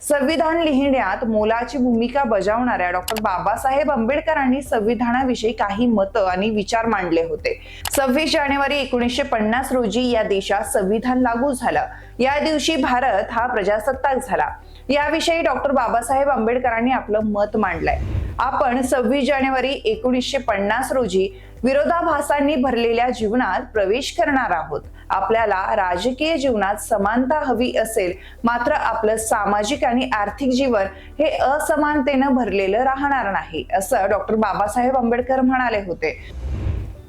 संविधान लिहिण्यात मोलाची भूमिका बजावणाऱ्या डॉक्टर बाबासाहेब आंबेडकरांनी संविधानाविषयी काही मतं आणि विचार मांडले होते. सव्वीस जानेवारी एकोणीसशे पन्नास रोजी या देशात संविधान लागू झालं. या दिवशी भारत हा प्रजासत्ताक झाला. याविषयी डॉक्टर बाबासाहेब आंबेडकरांनी आपलं मत मांडलंय. आपण सव्वीस जानेवारी एकोणीसशे पन्नास रोजी विरोधाभासांनी भरलेल्या जीवनात प्रवेश करणार आहोत. आपल्याला राजकीय जीवनात समानता हवी असेल मात्र आपलं सामाजिक आणि आर्थिक जीवन हे असमानतेनं भरलेलं राहणार नाही असं डॉक्टर बाबासाहेब आंबेडकर म्हणाले होते.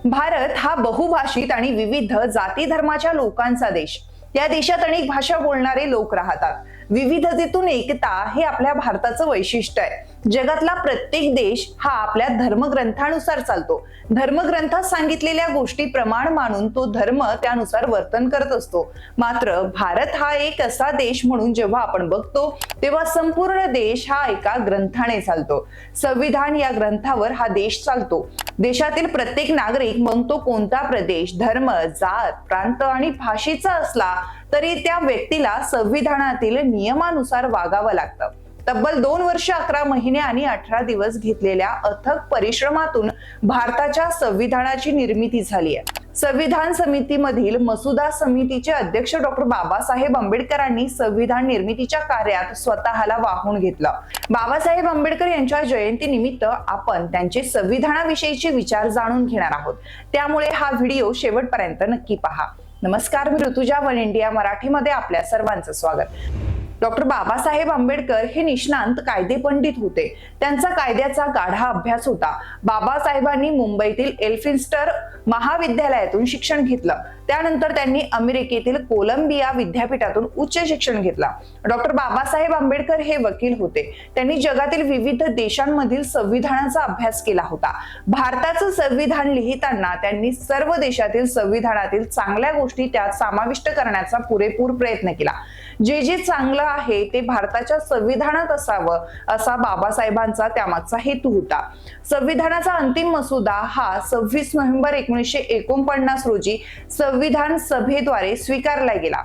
भारत हा बहुभाषित आणि विविध जाती धर्माच्या लोकांचा देश. या देशात अनेक भाषा बोलणारे लोक राहतात. विविधतेतून एकता हे आपल्या भारताचं वैशिष्ट्य आहे. जगातला प्रत्येक देश हा आपल्या धर्मग्रंथानुसार चालतो. धर्मग्रंथात सांगितलेल्या गोष्टी प्रमाण मानून तो धर्म त्यानुसार वर्तन करत असतो. मात्र भारत हा एक असा देश म्हणून जेव्हा आपण बघतो तेव्हा संपूर्ण देश हा एका ग्रंथाने चालतो. संविधान या ग्रंथावर हा देश चालतो. देशातील प्रत्येक नागरिक मग तो कोणता प्रदेश धर्म जात प्रांत आणि भाषेचा असला तरी त्या व्यक्तीला संविधानातील नियमानुसार वागावं लागतं. तब्बल दोन वर्ष अकरा महिने आणि अठरा दिवस घेतलेल्या अथक परिश्रमातून भारताच्या संविधानाची निर्मिती झाली आहे. संविधान समितीमधील मसुदा समितीचे अध्यक्ष डॉक्टर बाबासाहेब आंबेडकरांनी संविधान निर्मितीच्या कार्यात स्वतःला वाहून घेतलं. बाबासाहेब आंबेडकर यांच्या जयंती निमित्त आपण त्यांचे संविधानाविषयीचे विचार जाणून घेणार आहोत. त्यामुळे हा व्हिडिओ शेवटपर्यंत नक्की पहा. नमस्कार मी ऋतुजा वन इंडिया मराठीमध्ये आपल्या सर्वांचं स्वागत. डॉक्टर बाबासाहेब आंबेडकर हे निष्णांत कायदे पंडित होते. त्यांचा कायद्याचा गाढा अभ्यास होता. बाबासाहेबांनी मुंबईतील एल्फिन्स्टर महाविद्यालयातून शिक्षण घेतलं. त्यानंतर त्यांनी अमेरिकेतील कोलंबिया विद्यापीठातून उच्च शिक्षण घेतला. डॉक्टर बाबासाहेब आंबेडकर हे वकील होते. त्यांनी जगातील विविध देशांमधील संविधानाचा अभ्यास केला होता. भारताचं संविधान लिहिताना त्यांनी सर्व देशातील संविधानातील चांगल्या गोष्टी त्यात समाविष्ट करण्याचा पुरेपूर प्रयत्न केला. जे जे चांगलं आहे ते भारताच्या संविधानात असावं असा बाबासाहेबांचा त्यामागचा हेतू होता. संविधानाचा अंतिम मसुदा हा सव्वीस नोव्हेंबर एकोणीसशे एकोणपन्नास रोजी संविधान सभेद्वारे स्वीकारला गेला.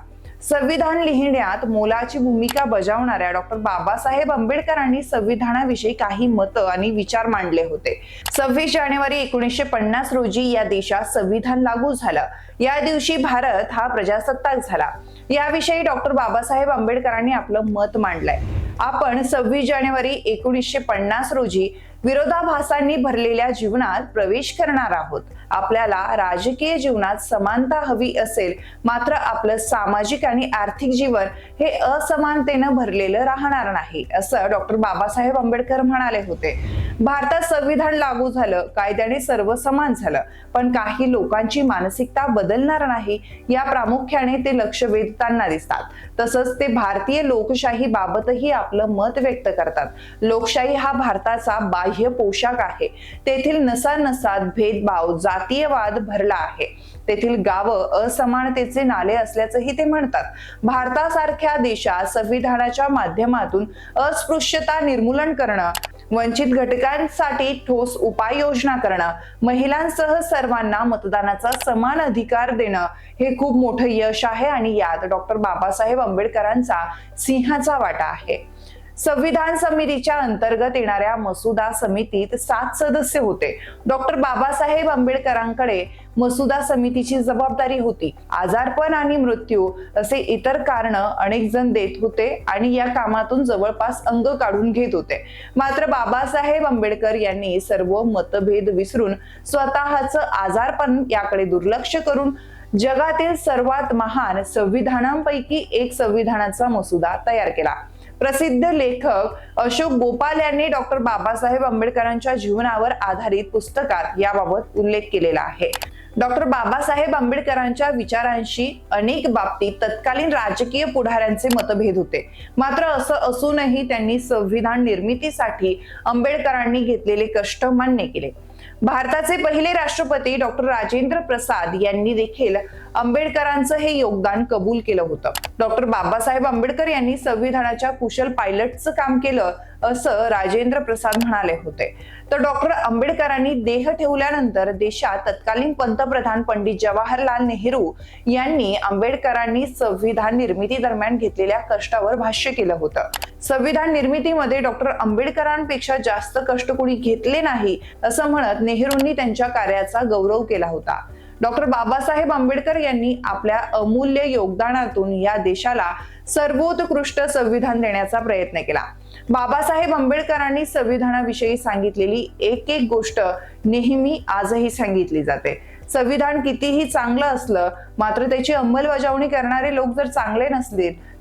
संविधान लिहिण्यात मोलाची भूमिका बजावणाऱ्या डॉक्टर बाबासाहेब आंबेडकरांनी संविधानाविषयी काही मतं आणि विचार मांडले होते. सव्वीस जानेवारी एकोणीसशे पन्नास रोजी या देशात संविधान लागू झालं. या दिवशी भारत हा प्रजासत्ताक झाला. याविषयी डॉक्टर बाबासाहेब आंबेडकरांनी आपलं मत मांडलंय. आपण सव्वीस जानेवारी एकोणीसशे पन्नास रोजी विरोधाभासांनी भरलेल्या जीवनात प्रवेश करणार आहोत. आपल्याला राजकीय जीवनात समानता हवी असेल मात्र आपलं सामाजिक आणि आर्थिक जीवन हे असमानतेनं भरलेलं राहणार नाही असं डॉक्टर बाबासाहेब आंबेडकर म्हणाले होते. भारतात संविधान लागू झालं कायद्याने सर्व समान झालं. पण काही लोकांची मानसिकता बदलणार नाही या प्रामुख्याने ते लक्ष वेधताना दिसतात. तसंच ते भारतीय लोकशाही बाबतही आपलं मत व्यक्त करतात. लोकशाही हा भारताचा बाह्य पोशाख आहे. तेथील नसा नसात भेदभाव जातीयवाद भरला आहे. तेथील गावं असमानतेचे नाले असल्याचंही ते म्हणतात. भारतासारख्या देशात संविधानाच्या माध्यमातून अस्पृश्यता निर्मूलन करणं वंचित घटकांसाठी ठोस उपाययोजना करणं महिलांसह सर्वांना मतदानाचा समान अधिकार देणं हे खूप मोठं यश आहे आणि यात डॉक्टर बाबासाहेब आंबेडकरांचा सिंहाचा वाटा आहे. संविधान समितीच्या अंतर्गत येणाऱ्या मसुदा समितीत सात सदस्य होते. डॉक्टर बाबासाहेब आंबेडकरांकडे मसुदा समितीची जबाबदारी होती. आजारपण आणि मृत्यू असे इतर कारण अनेक जण देत होते आणि या कामातून जवळपास अंग काढून घेत होते. मात्र बाबासाहेब आंबेडकर यांनी सर्व मतभेद विसरून स्वतःच आजारपण याकडे दुर्लक्ष करून जगातील सर्वात महान संविधानांपैकी एक संविधानाचा मसुदा तयार केला. प्रसिद्ध लेखक अशोक गोपाल यांनी डॉक्टर बाबासाहेब आंबेडकरांच्या जीवनावर आधारित पुस्तकात याबाबत उल्लेख केलेला आहे. डॉक्टर बाबासाहेब आंबेडकरांच्या विचारांशी अनेक बाबतीत तत्कालीन राजकीय पुढाऱ्यांचे मतभेद होते. मात्र असं असूनही त्यांनी संविधान निर्मितीसाठी आंबेडकरांनी घेतलेले कष्ट मान्य केले. भारताचे पहिले राष्ट्रपती डॉक्टर राजेंद्र प्रसाद यांनी देखील आंबेडकरांचं हे योगदान कबूल केलं होतं. डॉक्टर बाबासाहेब आंबेडकर यांनी संविधानाच्या कुशल पायलटचं काम केलं असं राजेंद्र प्रसाद म्हणाले होते. तर डॉक्टर आंबेडकरांनी देह ठेवल्यानंतर देशात तत्कालीन पंतप्रधान पंडित जवाहरलाल नेहरू यांनी आंबेडकरांनी संविधान निर्मिती दरम्यान घेतलेल्या कष्टावर भाष्य केलं होतं. संविधान निर्मितीमध्ये डॉक्टर आंबेडकरांपेक्षा जास्त कष्ट कोणी घेतले नाही असं म्हणत नेहरूंनी त्यांच्या कार्याचा गौरव केला होता. डॉक्टर बाबासाहेब आंबेडकर यांनी आपल्या अमूल्य योगदानातून या देशाला सर्वोत्कृष्ट संविधान देण्याचा प्रयत्न केला. बाबासाहेब आंबेडकरांनी संविधानाविषयी सांगितलेली एक एक गोष्ट नेहमी आजही सांगितली जाते. संविधान कितीही चांगलं असलं मात्र त्याची अंमलबजावणी करणारे लोक जर चांगले नसतील